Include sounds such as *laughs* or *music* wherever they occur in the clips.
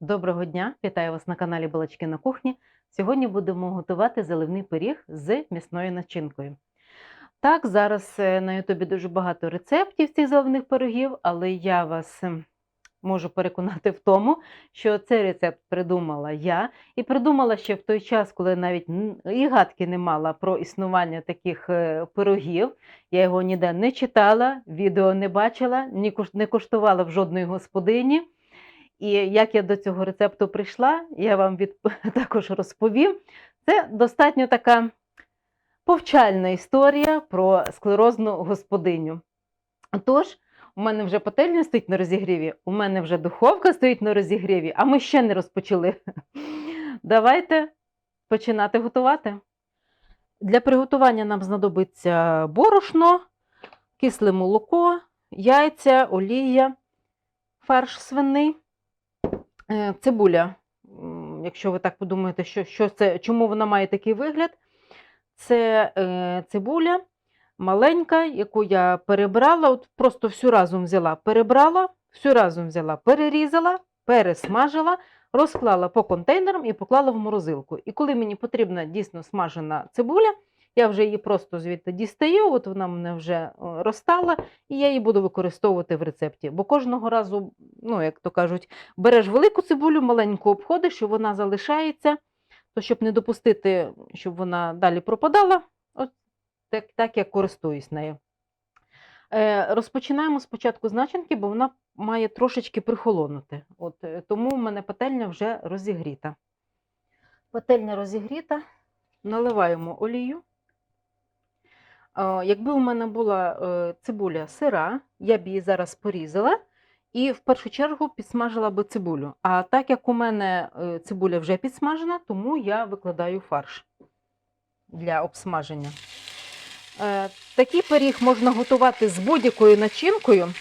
Доброго дня! Вітаю вас на каналі Балачки на кухні. Сьогодні будемо готувати заливний пиріг з м'ясною начинкою. Так, зараз е, на Ютубі дуже багато рецептів цих заливних пирогів, але я вас ем, можу переконати в тому, що цей рецепт придумала я і придумала ще в той час, коли навіть і гадки не мала про існування таких е, пирогів. Я його ніде не читала, відео не бачила, не коштувала в жодної господині. І як я до цього рецепту прийшла, я вам від... *laughs* також розповім. Це достатньо така повчальна історія про склерозну господиню. Тож, у мене вже пательня стоїть на розігріві, у мене вже духовка стоїть на розігріві, а ми ще не розпочали. *laughs* Давайте починати готувати. Для приготування нам знадобиться борошно, кисле молоко, яйця, олія, фарш свиний. Е, Цибуля, якщо ви так подумаєте, що, що це, чому вона має такий вигляд, це е, цибуля маленька, яку я перебрала, от просто всю разом взяла, перебрала, всю разом взяла, перерізала, пересмажила, розклала по контейнерам і поклала в морозилку. І коли мені потрібна дійсно смажена цибуля, я вже її просто звідти дістаю, от вона мене вже е, розтала, і я її буду використовувати в рецепті. Бо кожного разу, ну, як то кажуть, береш велику цибулю, маленьку обходиш, і вона залишається. То щоб не допустити, щоб вона далі пропадала, от так, так я користуюсь нею. Е, розпочинаємо спочатку з начинки, бо вона має трошечки прихолонути. От, е, тому в мене пательня вже розігріта. Пательня розігріта, наливаємо олію. Якби у мене була е, цибуля сира, я б її зараз порізала і в першу чергу підсмажила би цибулю. А так як у мене е, цибуля вже підсмажена, тому я викладаю фарш для обсмаження. Е, Такий пиріг можна готувати з будь-якою начинкою.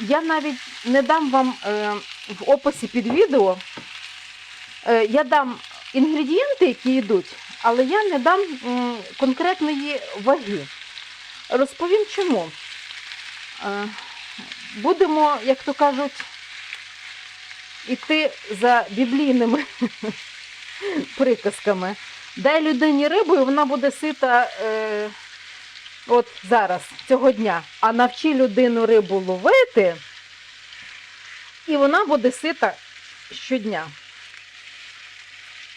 Я навіть не дам вам в описі під відео. Я дам інгредієнти, які йдуть, але я не дам конкретної ваги. Розповім чому. Е, Будемо, як то кажуть, іти за біблійними *laughs* приказками. Дай людині рибу, і вона буде сита е, от зараз, цього дня. А навчи людину рибу ловити, і вона буде сита щодня.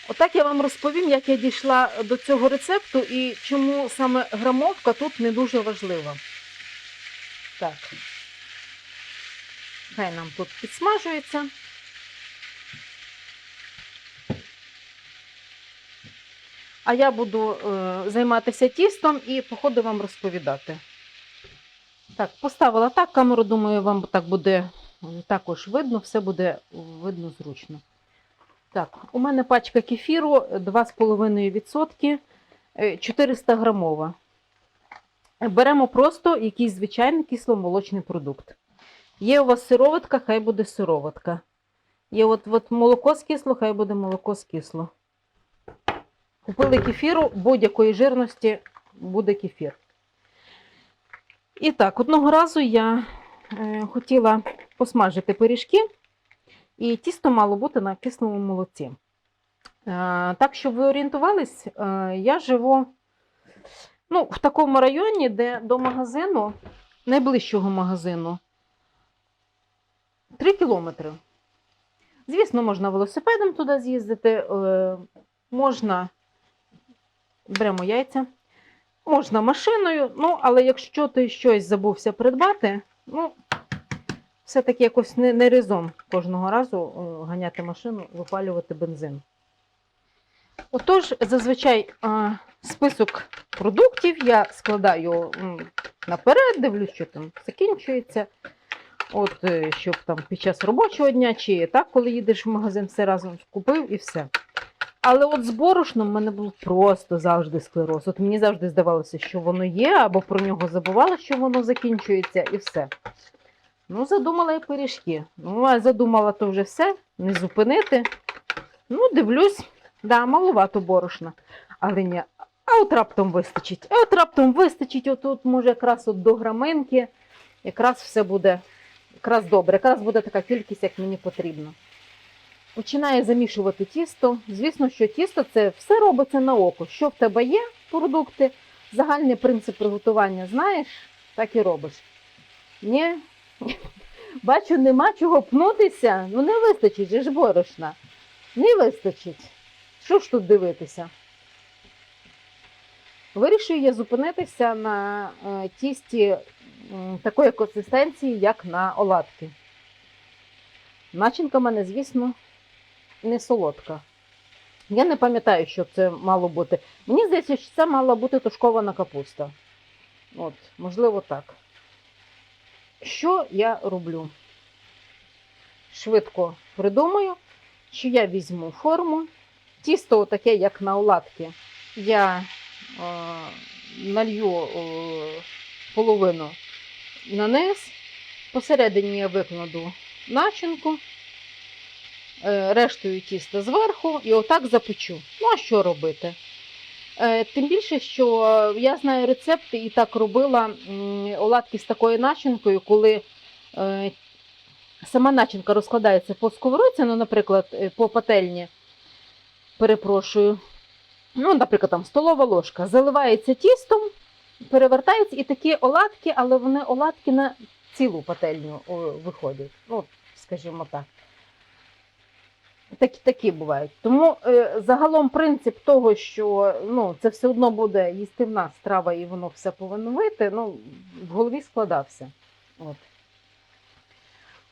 Отак я вам розповім, як я дійшла до цього рецепту і чому саме грамовка тут не дуже важлива. Так. Хай нам тут підсмажується. А я буду е, займатися тістом і по ходу вам розповідати. Так, поставила так камеру, думаю, вам так буде також видно, все буде видно зручно. Так, у мене пачка кефіру 2,5%, е, 400 грамова. Беремо просто якийсь звичайний кисломолочний продукт. Є у вас сироватка, хай буде сироватка. Є от, от молоко скисло, хай буде молоко скисло. Купили кефіру, будь-якої жирності буде кефір. І так, одного разу я е, хотіла посмажити пиріжки, і тісто мало бути на кислому молоці. Е, так, щоб ви орієнтувались, е, я живу ну, в такому районі, де до магазину, найближчого магазину, 3 кілометри. Звісно, можна велосипедом туди з'їздити, е, можна беремо яйця, можна машиною, ну, але якщо ти щось забувся придбати, ну, все-таки якось не, не резон кожного разу е, ганяти машину, випалювати бензин. Отож, зазвичай е, список продуктів я складаю наперед, дивлюсь, що там закінчується. От, е, щоб там під час робочого дня, чи так, коли їдеш в магазин, все разом купив і все. Але от з борошном в мене був просто завжди склероз. От мені завжди здавалося, що воно є, або про нього забувала, що воно закінчується, і все. Ну, задумала і пиріжки. Ну, а задумала то вже все, не зупинити. Ну, дивлюсь, да, малувато борошна. Але ні, а от раптом вистачить. А от раптом вистачить, отут, може, якраз от до граминки, якраз все буде якраз добре, якраз буде така кількість, як мені потрібно. Починаю замішувати тісто. Звісно, що тісто це все робиться на око. Що в тебе є продукти, загальний принцип приготування знаєш, так і робиш. Ні, бачу, нема чого пнутися, ну не вистачить же ж борошна. Не вистачить. Що ж тут дивитися? Вирішую я зупинитися на е, тісті такої консистенції, як на оладки. Начинка в мене, звісно, не солодка. Я не пам'ятаю, що це мало бути. Мені здається, що це мала бути тушкована капуста. От, можливо, так. Що я роблю? Швидко придумаю, що я візьму форму. Тісто таке, як на оладки, я е, налью е, половину на низ. Посередині я викладу начинку, е, рештою тіста зверху і отак запечу. Ну, а що робити? Е, Тим більше, що я знаю рецепти і так робила оладки з такою начинкою, коли е, сама начинка розкладається по сковородці, ну, наприклад, е, по пательні, перепрошую. Ну, наприклад, там столова ложка, заливається тістом, перевертається і такі оладки, але вони оладки на цілу пательню виходять. Ну, скажімо так. Такі, такі бувають. Тому е, загалом принцип того, що ну, це все одно буде їстивна страва і воно все повинно вийти, ну, в голові складався. От.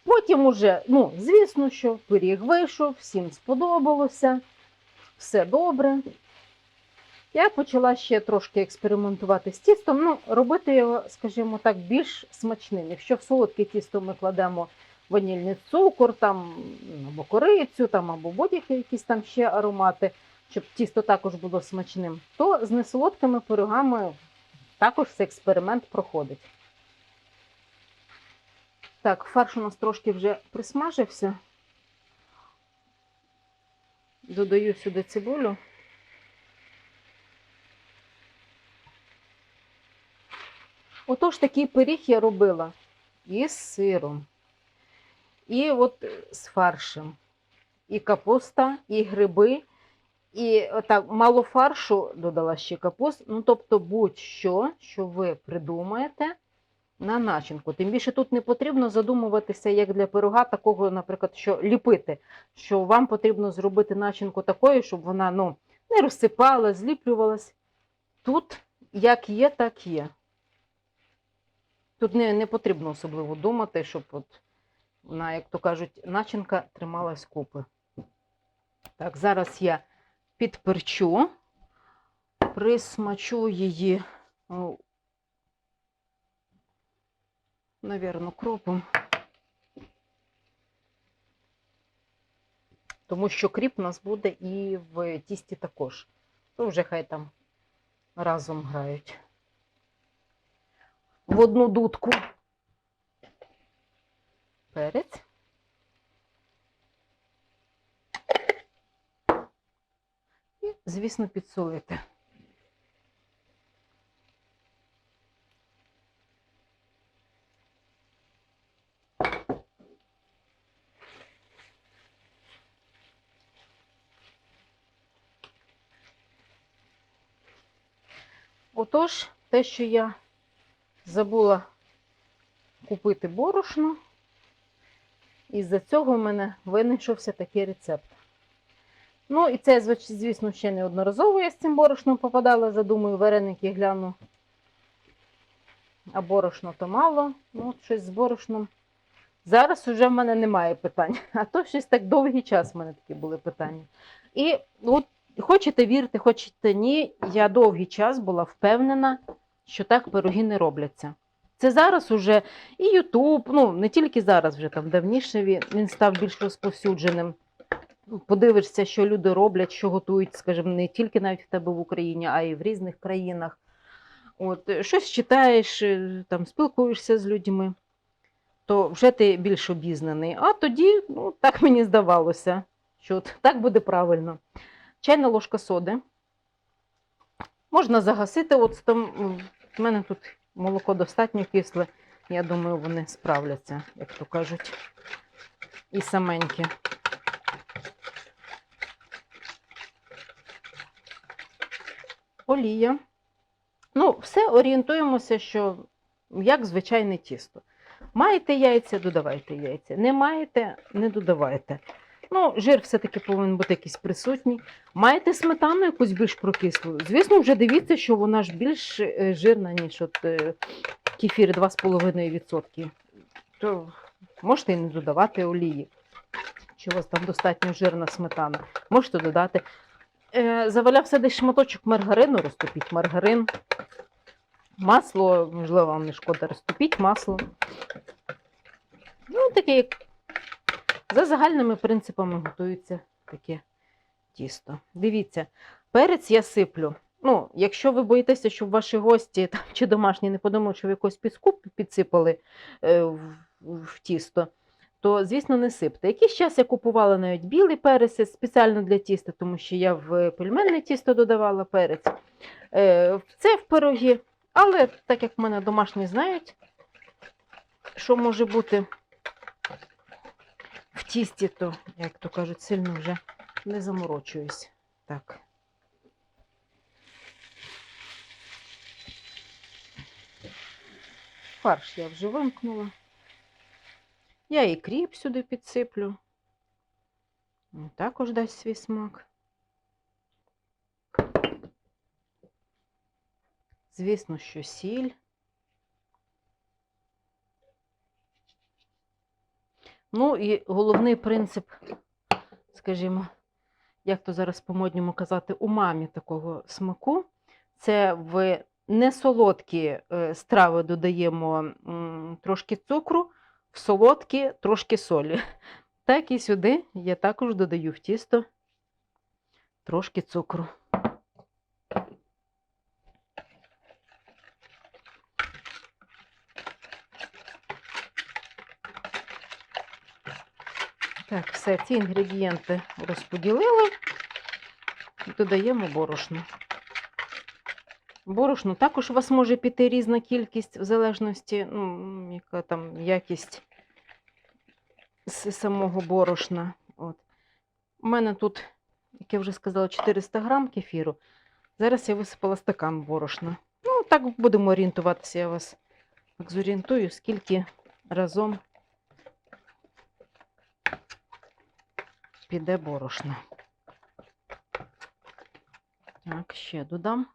Потім уже, ну, звісно, що пиріг вийшов, всім сподобалося, все добре. Я почала ще трошки експериментувати з тістом, ну, робити його, скажімо так, більш смачним. Якщо в солодке тісто ми кладемо ванільний цукор, там, або корицю, там, або будь-які якісь там ще аромати, щоб тісто також було смачним, то з несолодкими пирогами також цей експеримент проходить. Так, фарш у нас трошки вже присмажився. Додаю сюди цибулю. Отож, такий пиріг я робила і з сиром, і от з фаршем, і капуста, і гриби, і отак мало фаршу додала ще капуст. Ну, тобто, будь-що, що ви придумаєте на начинку. Тим більше тут не потрібно задумуватися, як для пирога, такого, наприклад, що ліпити, що вам потрібно зробити начинку такою, щоб вона ну, не розсипалась, зліплювалась. Тут як є, так є. Тут не, не потрібно особливо думати, щоб от вона, як то кажуть, начинка трималась купи. Так, зараз я підперчу, присмачу її, навірно, кропом. Тому що кріп у нас буде і в тісті також. То вже хай там разом грають в одну дудку. Перець. І, звісно, підсолити. Отож, те, що я забула купити борошно, і з-за цього в мене винайшовся такий рецепт. Ну, і це, звісно, ще неодноразово я з цим борошном попадала, задумаю, вареники гляну. А борошно то мало. Ну, щось з борошном. Зараз вже в мене немає питань. *laughs* А то щось так довгий час в мене такі були питання. І от хочете вірити, хочете ні, я довгий час була впевнена, що так пироги не робляться. Це зараз уже і Ютуб, ну не тільки зараз, вже там давніше він, він став більш розповсюдженим. Подивишся, що люди роблять, що готують, скажімо, не тільки навіть в тебе в Україні, а й в різних країнах. От, щось читаєш, е, там, спілкуєшся з людьми, то вже ти більш обізнаний. А тоді, ну, так мені здавалося, що от так буде правильно. Чайна ложка соди. Можна загасити, от там в мене тут молоко достатньо кисле. Я думаю, вони справляться, як то кажуть, і саменькі. Олія. Ну, все орієнтуємося, що як звичайне тісто. Маєте яйця, додавайте яйця. Не маєте, не додавайте. Ну, жир все-таки повинен бути якийсь присутній. Маєте сметану якусь більш прокислу? Звісно, вже дивіться, що вона ж більш е, жирна, ніж от е, кефір 2,5%. То можете і не додавати олії. Чи у вас там достатньо жирна сметана? Можете додати. Е, завалявся десь шматочок маргарину, розтопіть маргарин. Масло, можливо, вам не шкода, розтопіть масло. Ну, таке, як за загальними принципами готується таке тісто. Дивіться, перець я сиплю. Ну, якщо ви боїтеся, щоб ваші гості *laughs* там, чи домашні не подумали, що ви якось піску підсипали е, в, в тісто, то, звісно, не сипте. Якийсь час я купувала навіть білий перець спеціально для тіста, тому що я в пельменне тісто додавала перець. Е, це в пирогі. Але так як в мене домашні знають, що може бути в тісті, то, як то кажуть, сильно вже не заморочуюсь. Так. Фарш я вже вимкнула. Я і кріп сюди підсиплю. Також дасть свій смак. Звісно, що сіль. Ну і головний принцип, скажімо, як то зараз по-модньому казати, умамі такого смаку, це в несолодкі е, страви додаємо трошки цукру, в солодкі трошки солі. Так і сюди я також додаю в тісто трошки цукру. Так, все, ці інгредієнти розподілили. і Додаємо борошно. Борошно також у вас може піти різна кількість, в залежності, ну, яка там якість самого борошна. От. У мене тут, як я вже сказала, 400 грам кефіру. Зараз я висипала стакан борошна. Ну, так будемо орієнтуватися, я вас так зорієнтую, скільки разом піде борошна. Так, ще додам.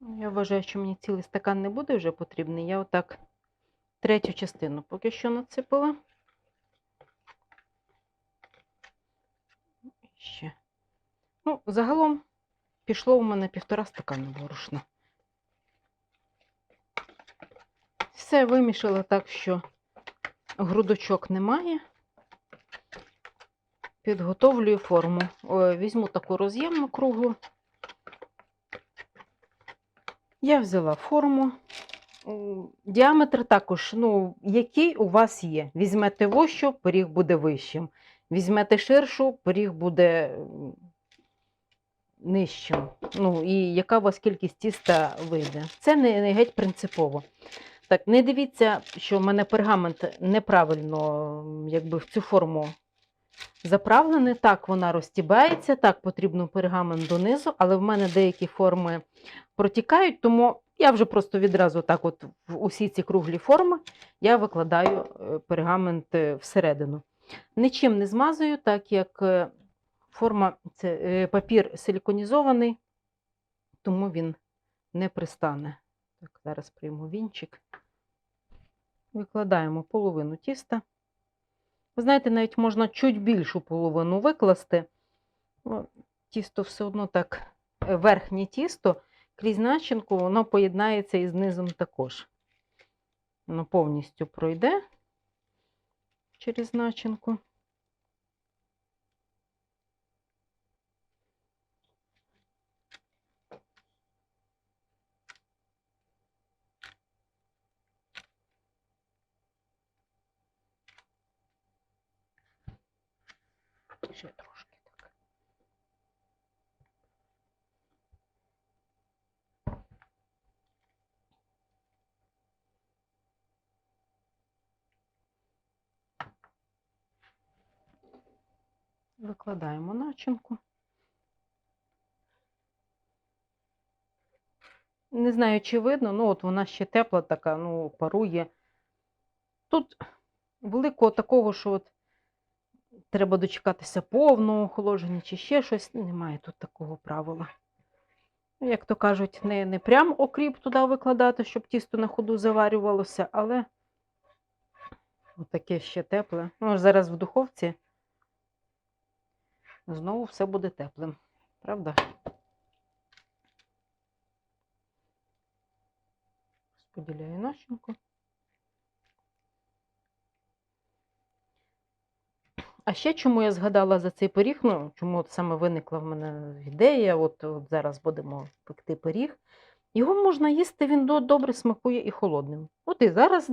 Я вважаю, що мені цілий стакан не буде вже потрібний. Я отак третю частину поки що насипала. Ще. Ну, загалом пішло у мене півтора стакана борошна. Все вимішала так, що грудочок немає. Підготовлюю форму. Візьму таку роз'ємну круглу. Я взяла форму. Діаметр також, ну, який у вас є. Візьмете вущу, пиріг буде вищим. Візьмете ширшу, пиріг буде нижчим. Ну, і яка у вас кількість тіста вийде. Це не геть принципово. Так, не дивіться, що в мене пергамент неправильно якби, в цю форму заправлений. Так, вона розтібається, так, потрібно пергамент донизу, але в мене деякі форми протікають, тому я вже просто відразу так от в усі ці круглі форми я викладаю е, пергамент е, всередину. Нічим не змазую, так як е, форма, це папір силіконізований, тому він не пристане. Так, зараз прийму вінчик. Викладаємо половину тіста. Ви знаєте, навіть можна чуть більшу половину викласти. Тісто все одно так, е, верхнє тісто крізь начинку, воно поєднається із низом також. Воно повністю пройде через начинку. Викладаємо начинку. Не знаю, чи видно, ну от вона ще тепла така, ну, парує. Тут великого такого, що от треба дочекатися повного охолодження чи ще щось. Немає тут такого правила. Як то кажуть, не, не прям окріп туди викладати, щоб тісто на ходу заварювалося, але таке ще тепле. Ну, зараз в духовці знову все буде теплим. Правда? Розподіляю начинку. А ще чому я згадала за цей пиріг, ну, чому от саме виникла в мене ідея, от, от зараз будемо пекти пиріг. Його можна їсти, він добре смакує і холодним. От і зараз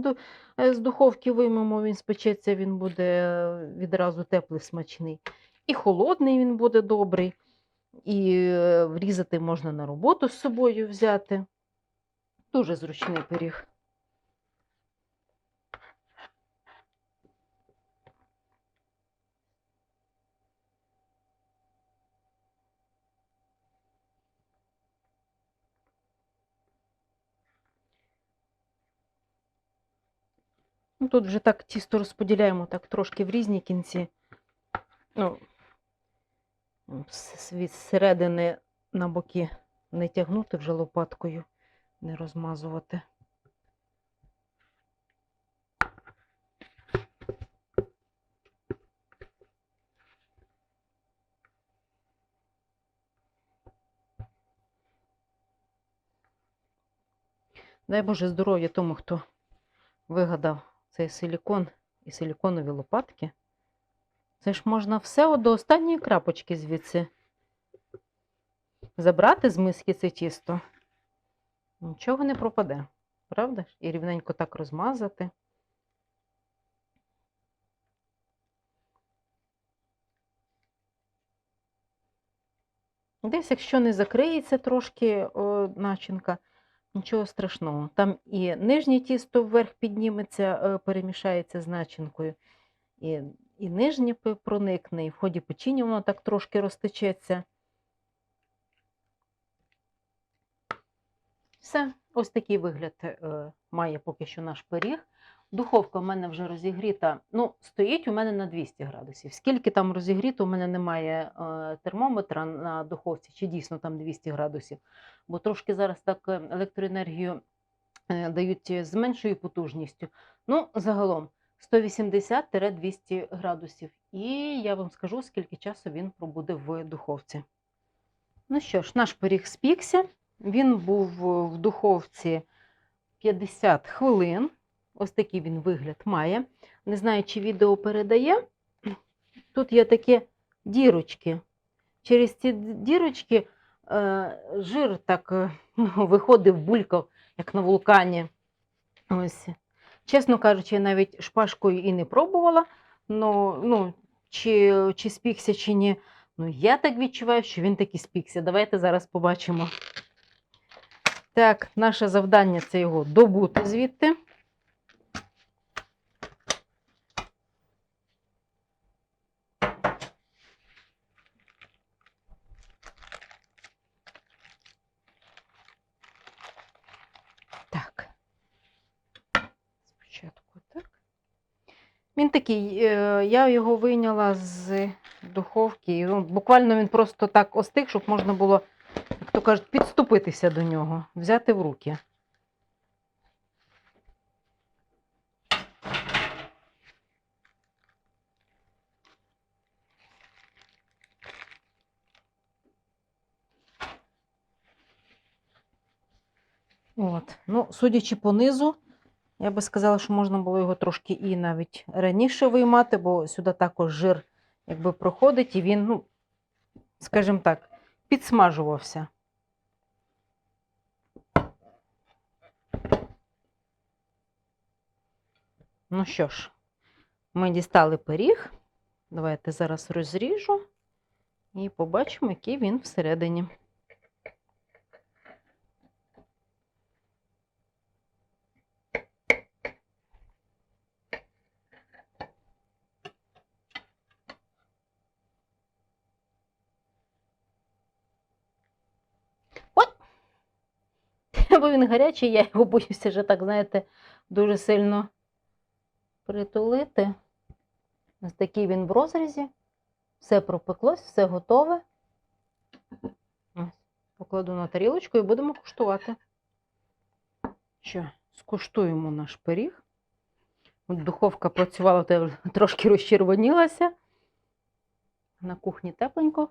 е, з духовки виймемо, він спечеться, він буде е, відразу теплий, смачний. І холодний він буде добрий, і е, врізати можна на роботу з собою взяти. Дуже зручний пиріг. Ну, тут вже так тісто розподіляємо так трошки в різні кінці. Ну, від середини на боки не тягнути вже лопаткою, не розмазувати. Дай Боже здоров'я тому, хто вигадав цей силікон і силіконові лопатки. Це ж можна все до останньої крапочки звідси забрати з миски це тісто. Нічого не пропаде, правда? І рівненько так розмазати. Десь, якщо не закриється трошки о, начинка, нічого страшного. Там і нижнє тісто вверх підніметься, е, перемішається з начинкою, і, і нижнє проникне, і в ході печіння воно так трошки розтечеться. Все, ось такий вигляд е, має поки що наш пиріг. Духовка в мене вже розігріта. Ну, стоїть у мене на 200 градусів. Скільки там розігріто, у мене немає е, термометра на духовці, чи дійсно там 200 градусів. Бо трошки зараз так е, електроенергію дають з меншою потужністю. Ну, загалом 180-200 градусів. І я вам скажу, скільки часу він пробуде в духовці. Ну що ж, наш пиріг спікся. Він був в духовці 50 хвилин. Ось такий він вигляд має. Не знаю, чи відео передає. Тут є такі дірочки. Через ці дірочки е, жир так ну, *laughs* виходив, булькав, як на вулкані. Ось. Чесно кажучи, я навіть шпажкою і не пробувала. Но, ну, чи, чи спікся, чи ні. Ну, я так відчуваю, що він таки спікся. Давайте зараз побачимо. Так, наше завдання це його добути звідти. Так. Спочатку так. Він такий, е, я його вийняла з духовки. Ну, буквально він просто так остиг, щоб можна було, як то кажуть, підступитися до нього, взяти в руки. От. Ну, судячи по низу, я би сказала, що можна було його трошки і навіть раніше виймати, бо сюди також жир якби проходить, і він, ну, скажімо так, підсмажувався. Ну що ж, ми дістали пиріг. Давайте зараз розріжу і побачимо, який він всередині. бо він гарячий, я його боюся вже так, знаєте, дуже сильно притулити. Ось такий він в розрізі. Все пропеклось, все готове. Покладу на тарілочку і будемо куштувати. Що, скуштуємо наш пиріг. Духовка працювала, то трошки розчервонілася. На кухні тепленько.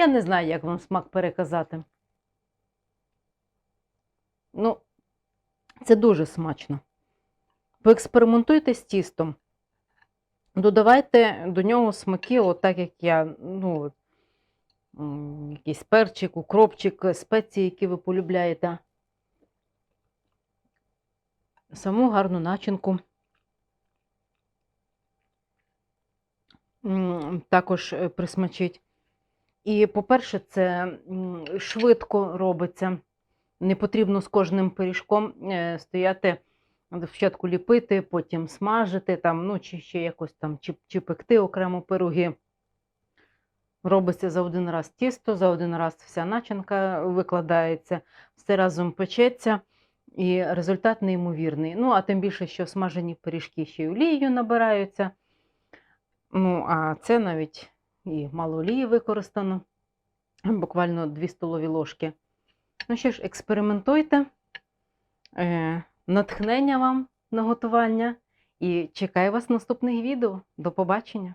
Я не знаю, як вам смак переказати. Ну, це дуже смачно. Поекспериментуйте з тістом. Додавайте до нього смаки, от так як я, ну, якийсь перчик, укропчик, спеції, які ви полюбляєте. Саму гарну начинку. Також е, присмачить. І, по-перше, це швидко робиться. Не потрібно з кожним пиріжком е, стояти, спочатку ліпити, потім смажити, там, ну, чи ще якось там, чи, чи пекти окремо пироги. Робиться за один раз тісто, за один раз вся начинка викладається, все разом печеться, і результат неймовірний. Ну, а тим більше, що смажені пиріжки ще й олією набираються. Ну, а це навіть і мало олії використано, буквально 2 столові ложки. Ну що ж, експериментуйте. Е, натхнення вам на готування і чекаю вас в наступних відео. До побачення!